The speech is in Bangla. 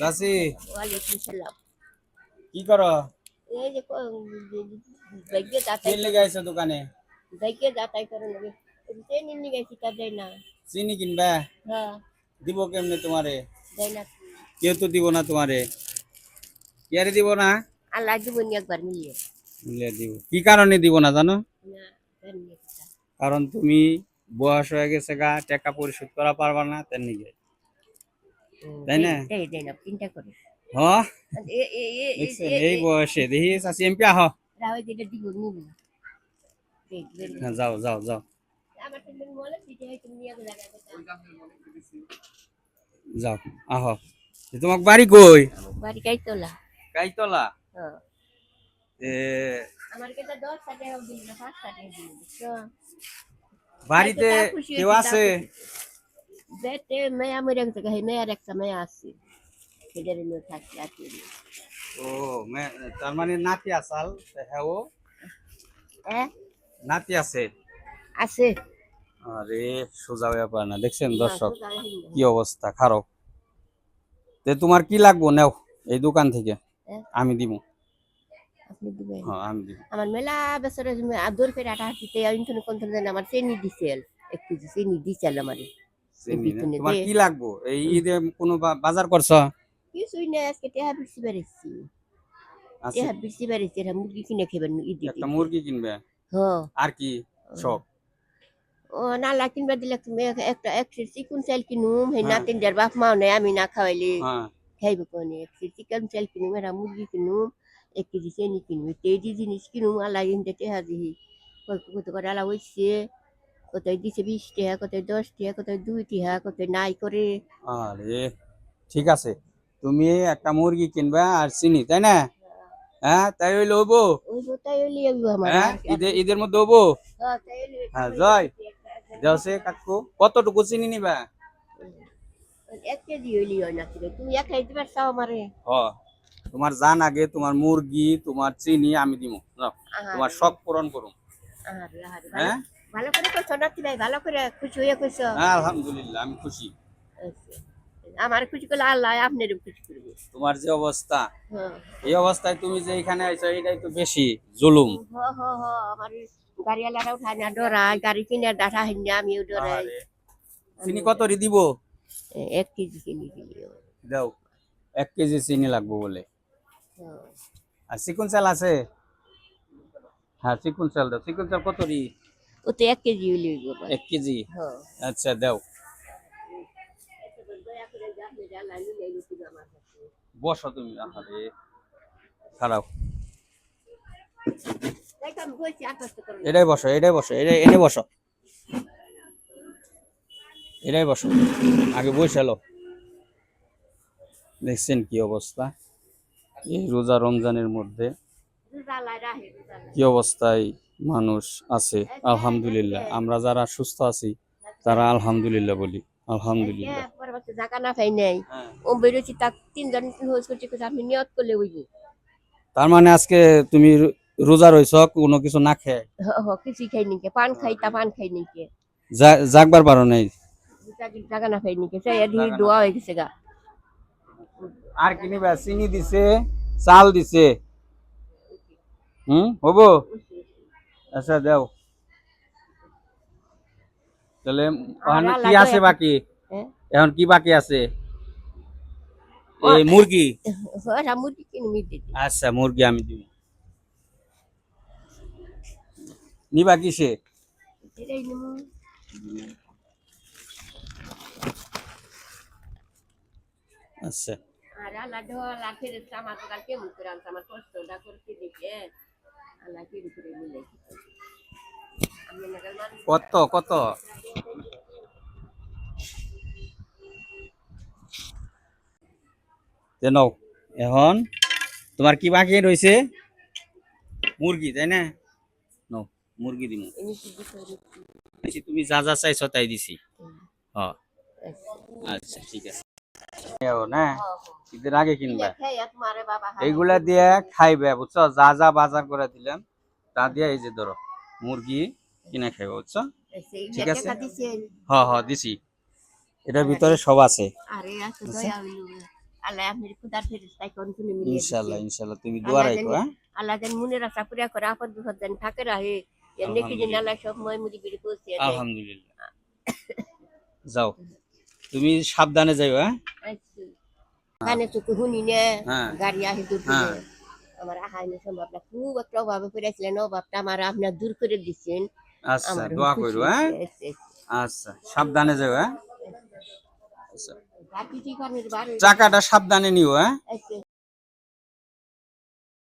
চাচি ওয়ালাইকুম সালাম। কি করো? এই যে ভাগ্যে কি যাতাই লেগে দোকানে? ভাগ্যে যাতাই করে নেবে নিয়ে গেছি তা দেয় না। চিনি কিনবা? হ্যাঁ। দিব কেমনে তোমারে? দেয় না। কেউ তো দিব না তোমারে। ইয়ারে দিব না? আল্লাহ জীবনী একবার মিলিয়ে। মিলে দিব। কি কারণে দিব না জানো? না নি। কারণ তুমি বয়স হয়ে গেছে গা টাকা পরিশোধ করা পারবা না তেন নিগে তাই না? করে। হ্যাঁ এই বয়সে দেখি চাচি এমপি আহ। যাও যাও যাও। যাও আহ। তোমার বাড়ি কই? বাড়ি কাইতলা। হ্যাঁ এ আমার কাছে দশ টাকা দিল না টাকা দিল। বাড়িতে কেউ আছে? বেটে মেয়া মরে গেছে হে মেয়ার একটা মেয়া আছে সেদের মেয়ে থাকছে আছে ও মে- তার মানে নাতি আসাল হ্যাঁ ও হ্যাঁ নাতি আছে আছে আরে সোজা ব্যাপার না দেখছেন দর্শক। কি অবস্থা খারাপ তে তোমার কি লাগবো নেও এই দোকান থেকে? আমি দিব আমার মেলা বছরে আদর করে আটা জানে আমার চেনি দিছিল এক কেজি চেনি দিছিল আমার চিনি না। তোমার কি লাগবো? এই ঈদে কোনো বাজার করছ? কিছুই না আজকে টেহা বিরছি বেড়েছি টেহা বিরছি বেড়েছি এটা মুরগি কিনে খেবেন ঈদ একটা মুরগি কিনবে? হ্যাঁ আর কি সব ও না লা কিনবা দিলে তুমি এক- একটা এক চিকুন চাল কিনুম হে হ্যাঁ। নাতিন যার বাপ মাও নাই আমি না খাওয়াইলে হ্যাঁ। খাইব কোনে? এক চিকেন চাল কিনুম এরা মুরগি কিনুম এক কেজি চেনি কিনুম তেজি জিনিস কিনুম আল্লাহ ইনতে টেহা দিহি। কত কত করে আলা হইছে কোথায় দিছে বিশ টাকা কোথায় দশ টাকা কোথায় দুই টাকা কোথায় নাই করে। আরে ঠিক আছে। তুমি একটা মুরগি কিনবে আর চিনি তাই না? হ্যাঁ তাই হইলে হব আমার। হ্যাঁ আর ঈদের মধ্যে হব হ্যাঁ, জয়। কাকু কতটুকু চিনি নিবা? এক কেজি হইলি হয় না তুমি এক খাইতে পারছ আমারে? হ তোমার জান আগে তোমার মুরগি তোমার চিনি আমি দিব তোমার শখ পূরণ করুন হ্যাঁ? ভালো করে করছ নাতি ভাই ভালো করে খুশি হয়ে করছ হ্যাঁ, আলহামদুলিল্লাহ আমি খুশি। আমার খুশি করলে আল্লাহ আপনারও খুশি করবে। তোমার যে অবস্থা হ্যাঁ। এই অবস্থায় তুমি যে এখানে আইছো এটাই তো বেশি জুলুম। আমার উঠায় না গাড়ি কিনে ডাটা হয় না আমিও ডরাই। চিনি কত রি দিব? এক কেজি দিলি দাও এক কেজি চিনি লাগবো বলে। আর চিকুন চাল আছে? হ্যাঁ চিকুন চাল দাও। চিকুন চাল কত রি? ও তো এক কেজি আমার। এক কেজি? হ্যাঁ। আচ্ছা দাও। বসো তুমি আহারে। খারাপ। এটাই বসো এটাই বসো এটাই এনে বসো। এটাই বসো। আগে বসালো দেখছেন কি অবস্থা? এই রোজা রমজানের মধ্যে। কি অবস্থায় মানুষ আছে? আলহামদুলিল্লাহ। আমরা যারা সুস্থ আছি, তারা আলহামদুলিল্লাহ বলি। তার মানে আজকে তুমি রোজা রইছ, কোনো কিছু না খেয়ে? খাই নিকে পান খাই তা পান খাই নিকে জাগবার পারো নাই? জাগা পাই নিকে এদিকে দোয়া হয়ে গেছে গা আর কি নিবা? চিনি দিছে, চাল দিছে। হুম হব আচ্ছা দাও তাহলে কি আছে বাকি হ্যাঁ এখন কি বাকি আছে এই মুরগি আচ্ছা মুরগি আমি দিব নিবা কিসে আচ্ছা আর আর ফেরে আমার তো কাল কেমন করে আনছে আমার কষ্টটা করতে দেখে কত কত? এখন, তোমার কি বাকি রয়েছে মুরগি, তাই না? মুরগি দিব তুমি যা যা চাইছো তাই দিছি। হ্যাঁ আচ্ছা। ঠিক আছে। না? ঈদের আগে কিনবা। হাত- এইগুলা দিয়ে খাইবে বুঝছ? যা যা বাজার করে দিলাম তা দিয়ে এই যে ধরো মুরগি কিনে খাইবে বুঝছ? ঠিক আছে। হ হ দিছি। এটার ভিতরে সব আছে। ইনশাল্লাহ ইনশাল্লাহ তুমি দোয়া আল্লাহ রাখো হ্যাঁ? আল্লাহ যেন মনের আশা পুরা করে আপদ বিপদ যেন থাকে রাহে এমনি কি যেন আল্লাহ সব মই মুড়ি বিড়ি পৌঁছে আলহামদুলিল্লাহ। যাও। তুমি সাবধানে যাও হ্যাঁ। কানে চোখে শুনি নে হ্যাঁ। গাড়ি আহে দূর হ্যাঁ। করে। আমার আহাইনে সম্ভবটা খুব একটা অভাবে পড়েছিলেন অভাবটা আমার আপনার দূর করে দিচ্ছেন আচ্ছা দোয়া করো হ্যাঁ? আচ্ছা সাবধানে যাও হ্যাঁ? আচ্ছা। বাড়ি- চাকাটা সাবধানে নিও হ্যাঁ? আচ্ছা।